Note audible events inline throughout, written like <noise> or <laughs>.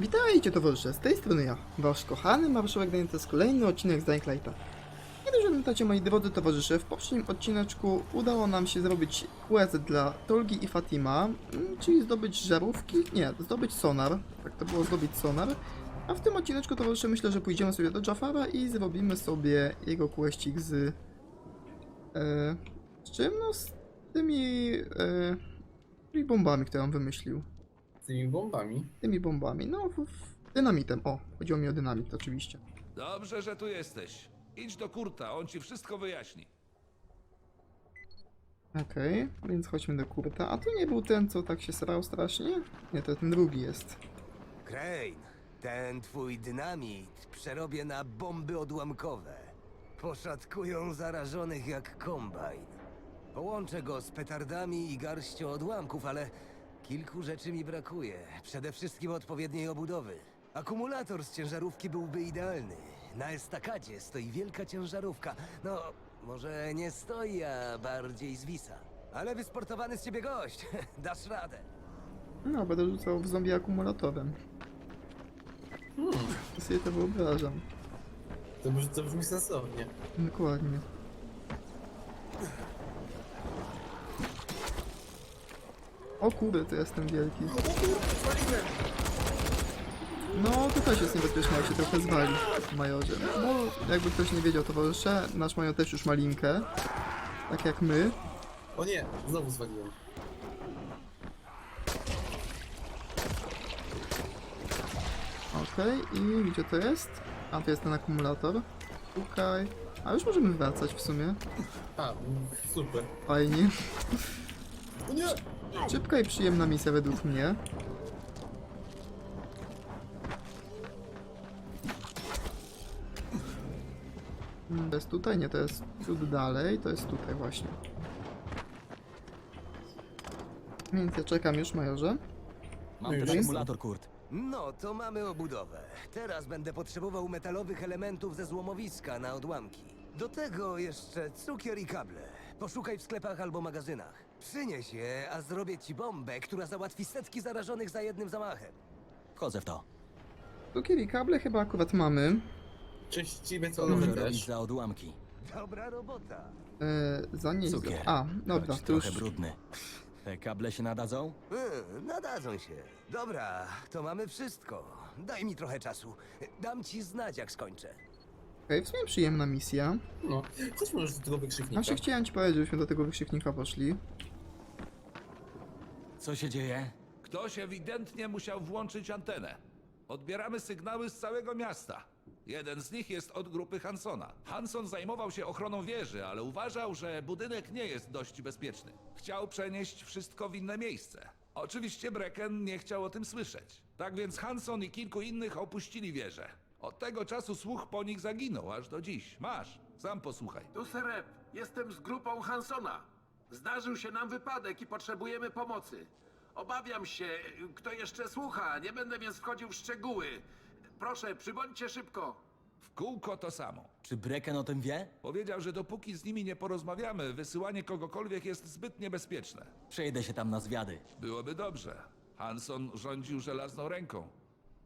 Witajcie towarzysze, z tej strony ja, wasz kochany marszałek Daniel, to kolejny odcinek z Dying Lighta. Nie pamiętacie moi drodzy towarzysze, w poprzednim odcineczku udało nam się zrobić quest dla Tolgi i Fatima, mm, czyli zdobyć żarówki, nie, zdobyć sonar, tak to było zdobyć sonar. A w tym odcineczku towarzysze myślę, że pójdziemy sobie do Jafara i zrobimy sobie jego questik z... E, z czym? No z tymi... E, tymi bombami, które on wymyślił tymi bombami. tymi bombami. No, w, w, dynamitem. O, chodziło mi o dynamit oczywiście. Dobrze, że tu jesteś. Idź do Kurta, on ci wszystko wyjaśni. Okej, więc chodźmy do Kurta. A tu nie był ten, co tak się starał strasznie? Nie, to ten drugi jest. Crane, ten twój dynamit przerobię na bomby odłamkowe. Poszatkują zarażonych jak kombajn. Połączę go z petardami i garścią odłamków, ale kilku rzeczy mi brakuje. Przede wszystkim odpowiedniej obudowy. Akumulator z ciężarówki byłby idealny. Na estakadzie stoi wielka ciężarówka. No, może nie stoi, a bardziej zwisa. Ale wysportowany z ciebie gość. <laughs> Dasz radę. No, będę rzucał w zombie akumulatorem. Hmm, To sobie to wyobrażam. to, brzmi, to brzmi sensownie. Dokładnie. O kurde, to jestem wielki. No, to też jest niebezpieczne, jak się trochę zwali w majorze. Bo jakby ktoś nie wiedział, towarzysze, nasz major też już ma linkę. Tak jak my. O nie, znowu zwaliłem. Okej, i gdzie to jest? A, to jest ten akumulator. Szukaj. A już możemy wracać w sumie. A, super. Fajnie. O nie! Szybka i przyjemna misja według mnie. Hmm, To jest tutaj? Nie, to jest ciut dalej, to jest tutaj właśnie. Więc ja czekam już, majorze. No Mam już też akumulator, Kurt. No, to mamy obudowę. Teraz będę potrzebował metalowych elementów ze złomowiska na odłamki. Do tego jeszcze cukier i kable. Poszukaj w sklepach albo magazynach. Przynieś je, a zrobię ci bombę, która załatwi setki zarażonych za jednym zamachem. Wchodzę w to. Cukier i kable chyba akurat mamy. Częściwie co Co może może robić też. za odłamki? Dobra robota. Eee, za nie. Cukier. A, dobra, Choć to już. trochę brudny. Te kable się nadadzą? Hmm, nadadzą się. Dobra, to mamy wszystko. Daj mi trochę czasu. Dam ci znać, jak skończę. Okej, w sumie przyjemna misja. No, chodźmy już do tego wykrzyknika. Właśnie chciałem ci powiedzieć, żebyśmy do tego wykrzyknika poszli. Co się dzieje? Ktoś ewidentnie musiał włączyć antenę. Odbieramy sygnały z całego miasta. Jeden z nich jest od grupy Hansona. Hanson zajmował się ochroną wieży, ale uważał, że budynek nie jest dość bezpieczny. Chciał przenieść wszystko w inne miejsce. Oczywiście Brecken nie chciał o tym słyszeć. Tak więc Hanson i kilku innych opuścili wieżę. Od tego czasu słuch po nich zaginął, aż do dziś. Masz, sam posłuchaj. Tu Serep, jestem z grupą Hansona. Zdarzył się nam wypadek i potrzebujemy pomocy. Obawiam się, kto jeszcze słucha, nie będę więc wchodził w szczegóły. Proszę, przybądźcie szybko. W kółko to samo. Czy Brecken o tym wie? Powiedział, że dopóki z nimi nie porozmawiamy, wysyłanie kogokolwiek jest zbyt niebezpieczne. Przejdę się tam na zwiady. Byłoby dobrze. Hanson rządził żelazną ręką.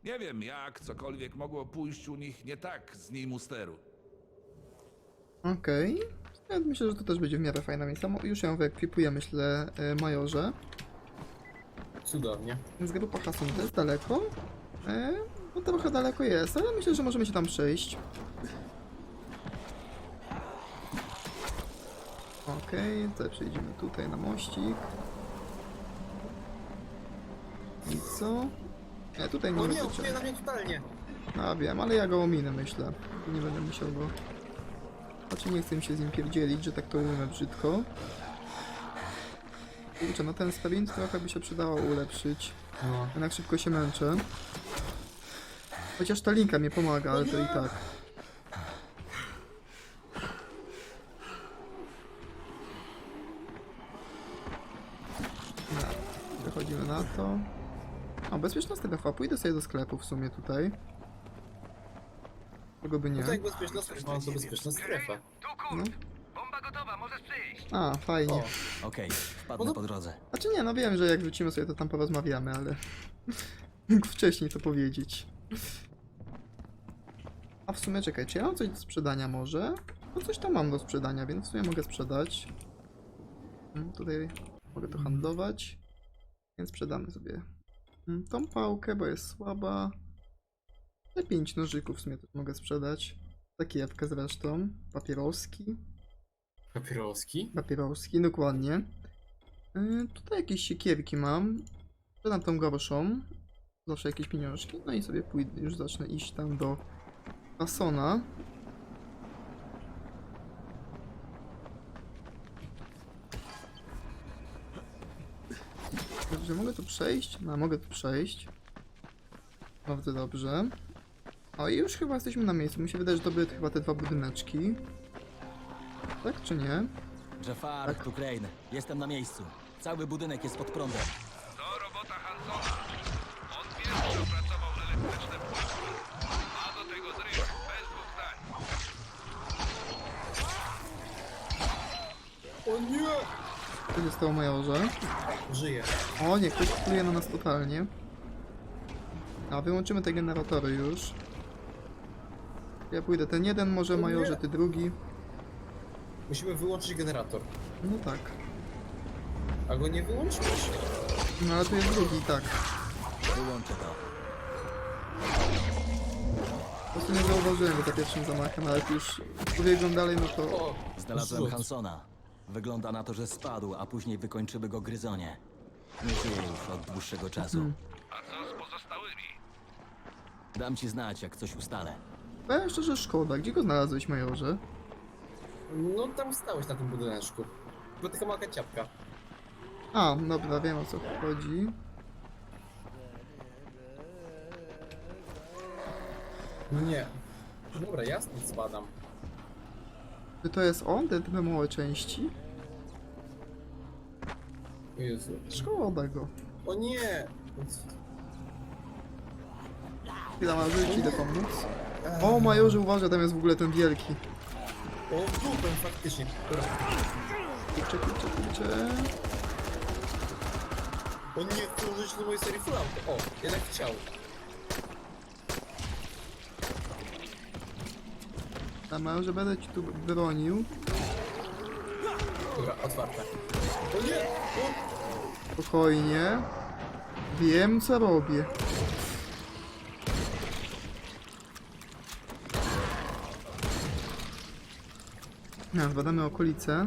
Nie wiem, jak cokolwiek mogło pójść u nich nie tak z nim u steru. Okej. Ja myślę, że to też będzie w miarę fajna. Mo- Już ją wyekwipuję, myślę, e, majorze. Cudownie. Więc grupa Hasan to jest daleko. E, no trochę daleko jest, ale myślę, że możemy się tam przejść. Okej, to przejdziemy tutaj na mościk. I co? Nie, tutaj nie O nie, nie na mnie totalnie. No wiem, ale ja go ominę, myślę. Nie będę musiał go... Znaczy nie chcę mi się z nim pierdzielić, że tak to ujmę brzydko. Kurczę, no ten sprint trochę by się przydało ulepszyć. No. Jednak szybko się męczę. Chociaż ta linka mnie pomaga, ale to i tak. No, Wychodzimy na to. O, bezpieczna strefa. Pójdę sobie do sklepu w sumie tutaj. Czego by nie. No to jak bezpieczna strefa, no to bezpieczna strefa. Tu Kurt! Bomba gotowa, możesz przyjść. A, fajnie. O, Okej, wpadnę po drodze. Znaczy nie, no wiem, że jak wrócimy sobie to tam porozmawiamy, ale... <laughs> Mógł wcześniej to powiedzieć. A w sumie czekaj, czy ja mam coś do sprzedania może? No coś tam mam do sprzedania, więc w sumie mogę sprzedać. Mm, Tutaj mogę to handlować. Więc sprzedamy sobie tą pałkę, bo jest słaba. Te pięć nożyków w sumie też mogę sprzedać. Takiewkę zresztą. Papieroski. Papieroski? Papieroski, dokładnie. Yy, tutaj jakieś siekierki mam. Sprzedam tą gorszą. Zawsze jakieś pieniążki. No i sobie pójdę, już zacznę iść tam do Fasona. Dobrze, mogę tu przejść? No, mogę tu przejść. Bardzo dobrze. O, i już chyba jesteśmy na miejscu. Mi się wydaje, że to były chyba te dwa budyneczki. Tak czy nie? Jafar, tu Crane. Jestem na miejscu. Cały budynek jest pod prądem. To robota Hansona. On pierwszy opracował elektryczne płatki. A do tego dryg, bez dwóch zdań. O nie! Co się stało, majorze? Żyje. O nie, ktoś pluje na nas totalnie. A, wyłączymy te generatory już. Ja pójdę ten jeden, może majorze, ty drugi. Musimy wyłączyć generator. No tak. A go nie wyłączyłeś? No ale tu jest drugi, tak. Wyłączę to. Po prostu nie zauważyłem go za pierwszym zamachem, ale jak już pobiegłem dalej, no to... O! Znalazłem. Hansona. Wygląda na to, że spadł, a później wykończyły go gryzonie. Nie żyje już od dłuższego czasu. A co z pozostałymi? Dam ci znać, jak coś ustalę. Powiem szczerze, szkoda. Gdzie go znalazłeś, majorze? No tam stałeś na tym budyneczku. Bo taka mała ciapka. A, dobra, wiem o co chodzi. No nie. Dobra, ja stąd spadam. Czy to jest on, te dwie małe części? Jezu. Szkoda go. O nie! Chwila, majorze, ci idę pomóc. O, majorze, uważaj, tam jest w ogóle ten wielki. O, dupę faktycznie. Dobra. Kurczę, kurczę, kurczę. O nie, użyć do mojej serii full auto. O, jednak chciał. A majorze, będę ci tu bronił. Dobra, otwarte. O nie! O, Spokojnie. Wiem, co robię. No, badamy okolice.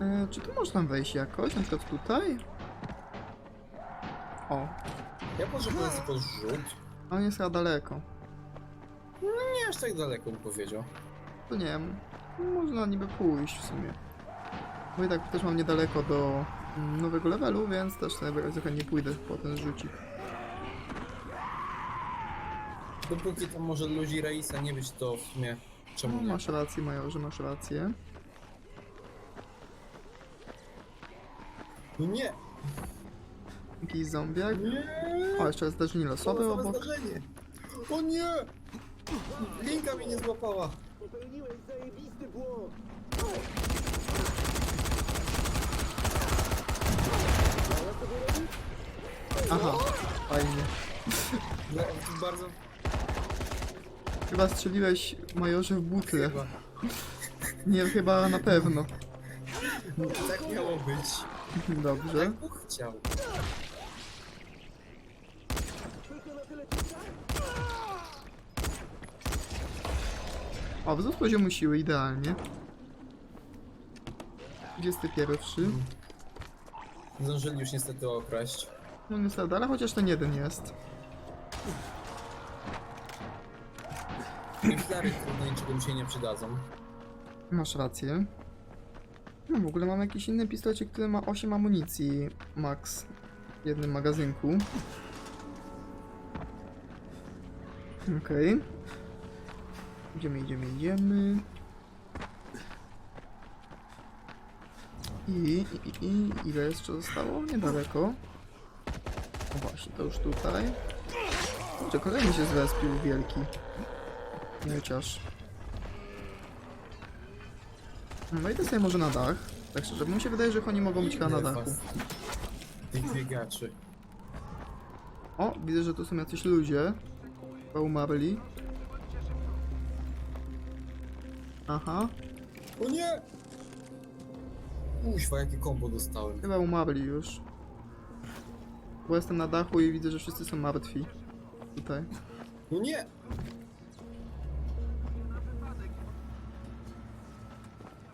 E, czy tu można wejść jakoś? Na przykład tutaj? O, ja potrzebuję sobie podrzut. on jest chyba daleko. Nie aż tak daleko bym powiedział. To nie wiem, można niby pójść w sumie. Bo i tak też mam niedaleko do mm, nowego levelu, więc też sobie bardzo chętnie pójdę po ten rzucik. Dopóki tam może ludzi Raisa nie być, to w sumie czemu No, nie? masz rację, Majorze, masz rację. No nie! Jakiś zombiak. Nie! O, jeszcze zdarzenie losowe Co za obok. zdarzenie! O nie! Linka mnie nie złapała! Aha, fajnie. No, to bardzo Chyba strzeliłeś Majorze w butlę. chyba. Nie, chyba na pewno. Tak miało być. Dobrze. Tak Bóg chciał. O, wzrost poziomu siły, idealnie. 21. Zdążyli już niestety okraść. No niestety, ale chociaż ten jeden jest. I flary trudno niczego mi się nie przydadzą. Masz rację. No w ogóle mam jakiś inny pistolecik, który ma 8 amunicji max w jednym magazynku. Okej. Idziemy, idziemy, idziemy. I, i, i, i ile jeszcze zostało? Niedaleko. O właśnie, to już tutaj. Kurczę, kolejny się zrespił wielki. Chociaż. No i to sobie może na dach. Tak szczerze, bo mi się wydaje, że oni mogą być chyba na dachu. Tych biegaczy. O, widzę, że tu są jacyś ludzie. Chyba umarli. Aha, O nie! Uźwa, jakie kombo dostałem. chyba umarli już. Bo jestem na dachu i widzę, że wszyscy są martwi. Tutaj. No nie!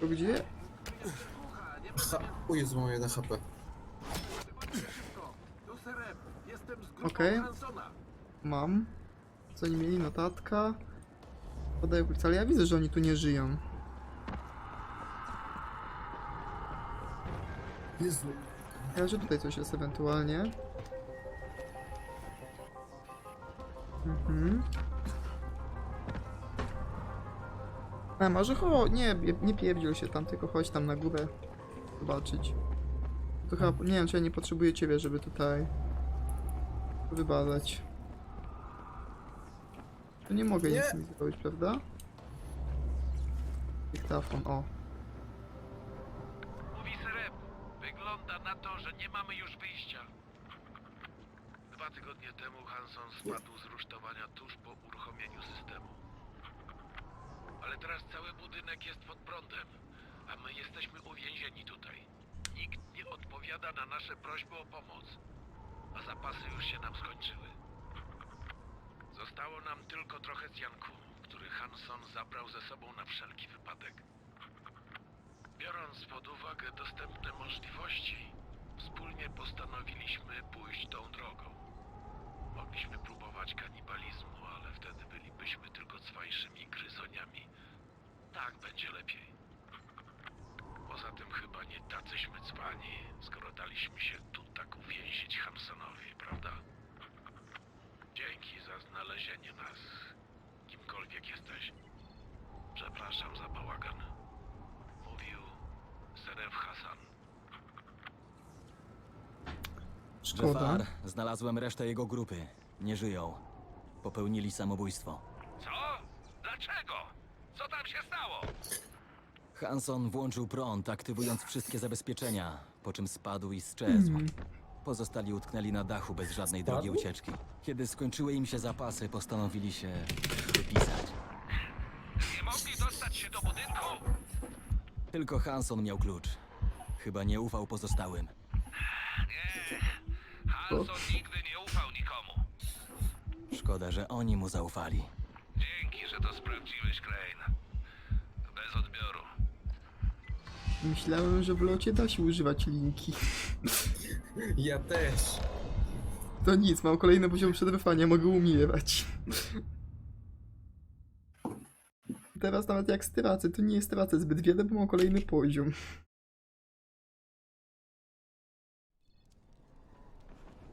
To gdzie? Ha, o Jezu, mam 1 HP. Okej. Mam. Co oni mieli? Notatka. Ale ja widzę, że oni tu nie żyją. Jezu. Ja, że tutaj coś jest ewentualnie. Mhm. A może cho... Nie, nie pierdziel się tam, tylko chodź tam na górę. Zobaczyć. To chyba... Nie wiem, czy ja nie potrzebuję ciebie, żeby tutaj... Wybadać. To nie mogę Nie. nic mi zrobić, prawda? Dyktafon, o. Mówi Sereb. Wygląda na to, że nie mamy już wyjścia. Dwa tygodnie temu Hanson spadł z rusztowania tuż po uruchomieniu systemu. Ale teraz cały budynek jest pod prądem, a my jesteśmy uwięzieni tutaj. Nikt nie odpowiada na nasze prośby o pomoc, a zapasy już się nam skończyły. Zostało nam tylko trochę cjanku, który Hanson zabrał ze sobą na wszelki wypadek. Biorąc pod uwagę dostępne możliwości, wspólnie postanowiliśmy pójść tą drogą. Mogliśmy próbować kanibalizmu, ale wtedy bylibyśmy tylko cwajszymi gryzoniami. Tak będzie lepiej. Poza tym chyba nie tacyśmy cwani, skoro daliśmy się tu tak uwięzić Hansonowi, prawda? Znalezienie nas, kimkolwiek jesteś. Przepraszam za bałagan. Mówił Seref Hasan. Szkoda. Jafar, znalazłem resztę jego grupy. Nie żyją. Popełnili samobójstwo. Co? Dlaczego? Co tam się stało? Hanson włączył prąd, aktywując wszystkie zabezpieczenia, po czym spadł i sczezł. Pozostali utknęli na dachu bez żadnej drogi ucieczki. Kiedy skończyły im się zapasy, postanowili się wypisać. Nie mogli dostać się do budynku? Tylko Hanson miał klucz. Chyba nie ufał pozostałym. Nie. Hanson nigdy nie ufał nikomu. Szkoda, że oni mu zaufali. Dzięki, że to sprawdziłeś, Crane. Bez odbioru. Myślałem, że w locie da się używać linki. <laughs> <laughs> Ja też. To nic, mam kolejny poziom przetrwania, mogę umierać. <laughs> Teraz nawet jak stracę, to nie stracę zbyt wiele, bo mam kolejny poziom.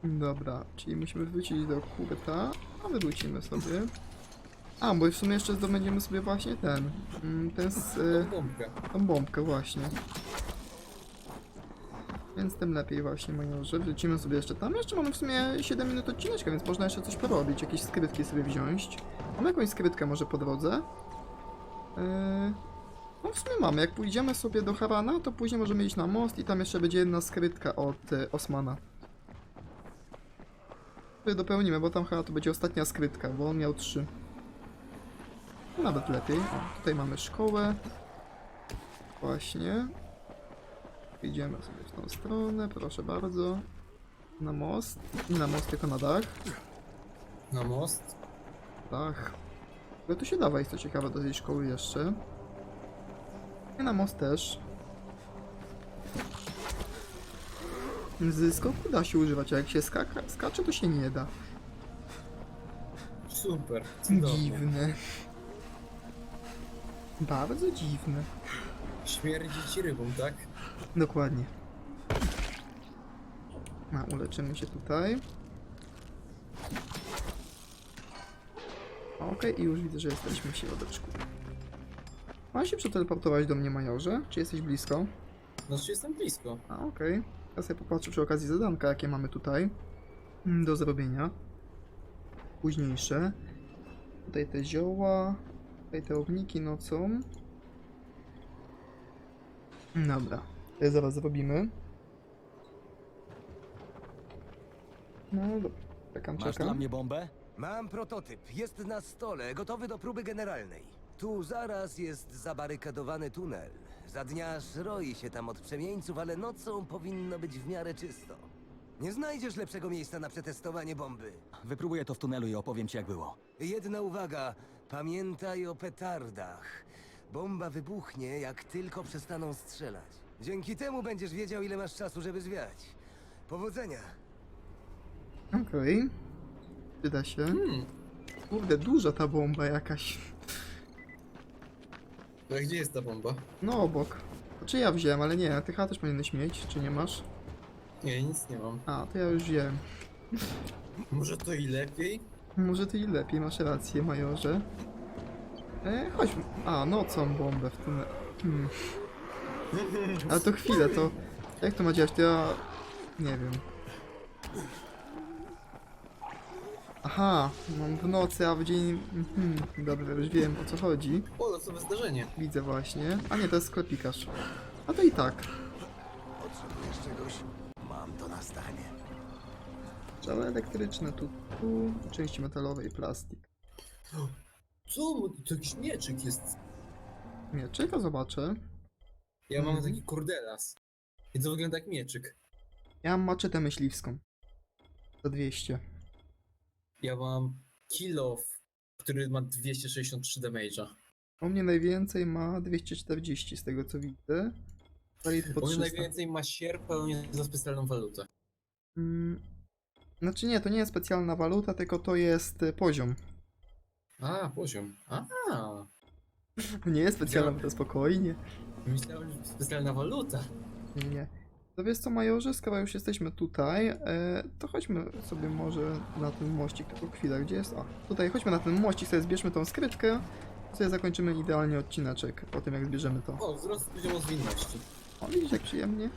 Dobra, czyli musimy wrócić do kurta, a wrócimy sobie. A, bo w sumie jeszcze zdobędziemy sobie właśnie ten, mm, ten z, e, Tą bombkę. tą bombkę właśnie. Więc tym lepiej właśnie, majorze. Wrócimy sobie jeszcze tam. Jeszcze mamy w sumie 7 minut odcineczka, więc można jeszcze coś porobić. Jakieś skrytki sobie wziąć. Mamy jakąś skrytkę może po drodze. Yy... No w sumie mamy. Jak pójdziemy sobie do Harana, to później możemy iść na most i tam jeszcze będzie jedna skrytka od y, Osmana. Sobie dopełnimy, bo tam chyba to będzie ostatnia skrytka, bo on miał trzy. Nawet lepiej. O, tutaj mamy szkołę. Właśnie. Idziemy sobie w tą stronę, proszę bardzo. Na most. Nie na most, tylko na dach. Na most. Dach. Ale tu się da wejść, co ciekawe, do tej szkoły jeszcze. I na most też. Z skoku da się używać, a jak się skaka, skacze, to się nie da. Super. Cudownie. Dziwne. Bardzo dziwne. Śmierdzi ci rybą, tak? Dokładnie. A, uleczymy się tutaj. Okej, i już widzę, że jesteśmy w środeczku. Ma się przeteleportować do mnie, majorze? Czy jesteś blisko? Znaczy jestem blisko. A, okej. Ja sobie popatrzę przy okazji zadanka, jakie mamy tutaj mm, do zrobienia. Późniejsze. Tutaj te zioła, tutaj te ogniki nocą. Dobra, zaraz zrobimy. No dobra. Czekam, Masz dla czekam. mnie bombę? Mam prototyp. Jest na stole, gotowy do próby generalnej. Tu zaraz jest zabarykadowany tunel. Za dnia roi się tam od przemieńców, ale nocą powinno być w miarę czysto. Nie znajdziesz lepszego miejsca na przetestowanie bomby. Wypróbuję to w tunelu i opowiem ci jak było. Jedna uwaga, pamiętaj o petardach. Bomba wybuchnie, jak tylko przestaną strzelać. Dzięki temu będziesz wiedział, ile masz czasu, żeby zwiać. Powodzenia! Okej. Przyda się. Hmm. Kurde, duża ta bomba jakaś. No gdzie jest ta bomba? No obok. Czy ja wziąłem, ale nie, ty chyba też powinieneś mieć, czy nie masz? Nie, nic nie mam. A, to ja już wziąłem. Może to i lepiej? Może ty i lepiej, masz rację, majorze. E, chodź. A, nocą bombę w tym. Hmm. Ale to chwilę, to. Jak to ma działać? To ja. Nie wiem. Aha, mam w nocy, a w dzień. Mhm, dobra, już wiem o co chodzi. O, losowe zdarzenie. Widzę właśnie. A nie, to jest sklepikarz. A to i tak. Potrzebujesz czegoś? Mam to na stanie. Strzały elektryczne tu, tu, części metalowe i plastik. Co? To jakiś mieczyk jest. Mieczyk, to zobaczę. Ja mam Mhm. taki kordelas. I to wygląda jak mieczyk. Ja mam maczetę myśliwską. Za 200. Ja mam kill off, który ma 263 damage'a. U mnie najwięcej ma 240 z tego co widzę. Dalit po Bo mnie 300. najwięcej ma sierp, a on jest za specjalną walutę. Mm, znaczy nie, to nie jest specjalna waluta, tylko to jest y, poziom. A, poziom. A, Nie jest specjalna Ja- waluta, spokojnie. myślałem, że specjalna waluta. Nie, nie. To wiesz co, Majorze, skoro już jesteśmy tutaj, e, to chodźmy sobie może na ten mościk, tylko chwilę, gdzie jest? O, tutaj chodźmy na ten mościk, sobie zbierzmy tą skrytkę, sobie zakończymy idealnie odcineczek po tym jak zbierzemy to. O, wzrost poziomu zwinności. O, widzisz jak przyjemnie?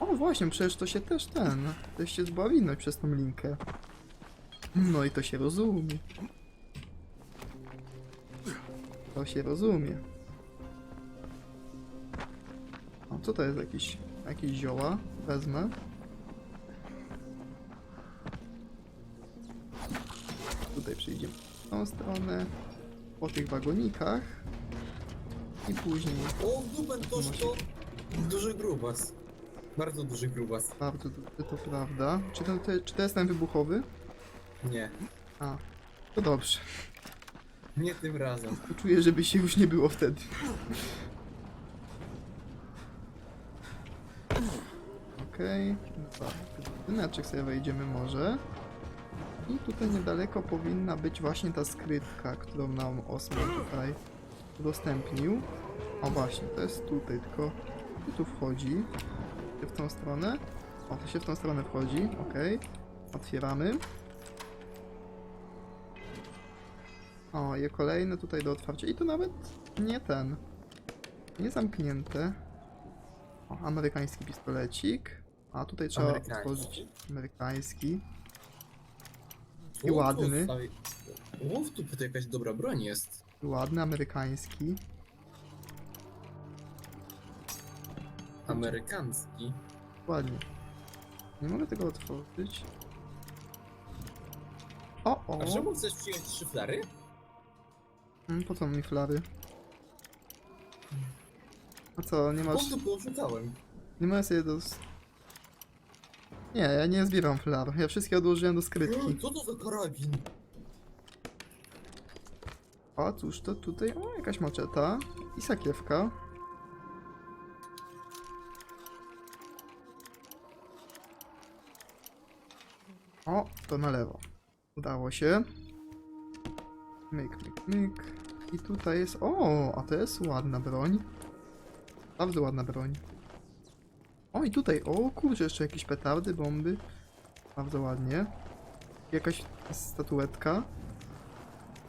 O, właśnie, przecież to się też ten, też się zbawinność przez tą linkę. No i to się rozumie. To się rozumie. O, co to jest jakiś, jakieś zioła? Wezmę. Tutaj przyjdziemy w tą stronę, po tych wagonikach i później O, duben toż to duży grubas. Bardzo duży grubas. Bardzo duży, to prawda. Czy to, to, czy to jest ten wybuchowy? Nie, A, to dobrze. Nie tym razem. Czuję, żeby się już nie było wtedy. Okej, okay. Budynaczek sobie wejdziemy może. I tutaj niedaleko powinna być właśnie ta skrytka, którą nam Osman tutaj udostępnił. O właśnie, to jest tutaj, tylko gdzie tu wchodzi? W tą stronę? O, to się w tą stronę wchodzi, okej. Otwieramy. O, je kolejne tutaj do otwarcia. I to nawet nie ten. Nie zamknięte. O, amerykański pistolecik. A tutaj trzeba Amerykański. otworzyć amerykański. I ładny. O, tu tutaj jakaś dobra broń jest. Ładny amerykański. Amerykański. Ładnie. Nie mogę tego otworzyć. O, o. A czemu chcesz przyjąć trzy flary? Mm, Po co mi flary? A co, nie masz... Po. Nie mogę sobie do... Nie, ja nie zbieram flar. Ja wszystkie odłożyłem do skrytki. Co to za karabin? A cóż to tutaj? O, jakaś maczeta i sakiewka. O, to na lewo. Udało się. Myk, myk, myk. I tutaj jest... O, a to jest ładna broń. Bardzo ładna broń. O, i tutaj, o kurczę, jeszcze jakieś petardy, bomby. Bardzo ładnie. Jakaś statuetka.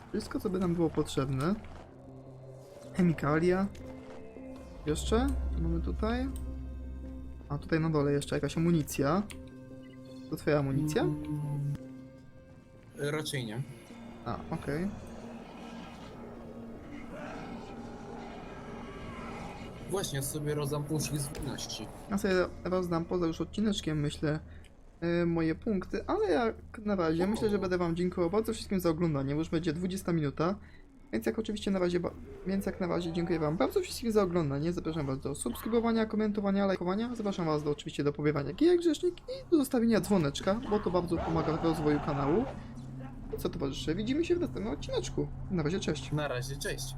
Wszystko, co by nam było potrzebne. Chemikalia. Jeszcze? Mamy tutaj. A tutaj na dole jeszcze jakaś amunicja. To twoja amunicja? E, Raczej nie. A, okej. Właśnie, ja sobie rozdam punkt zwinności. Ja sobie rozdam poza już odcineczkiem, myślę, e, moje punkty, ale jak na razie myślę, że będę wam dziękował bardzo wszystkim za oglądanie, bo już będzie 20 minuta. Więc jak oczywiście na razie, więc jak na razie dziękuję wam bardzo wszystkim za oglądanie. Zapraszam was do subskrybowania, komentowania, lajkowania. Zapraszam was do oczywiście do pobierania gierek grzesznik i do zostawienia dzwoneczka, bo to bardzo pomaga w rozwoju kanału. I co towarzysze, widzimy się w następnym odcineczku. Na razie, cześć. Na razie, cześć.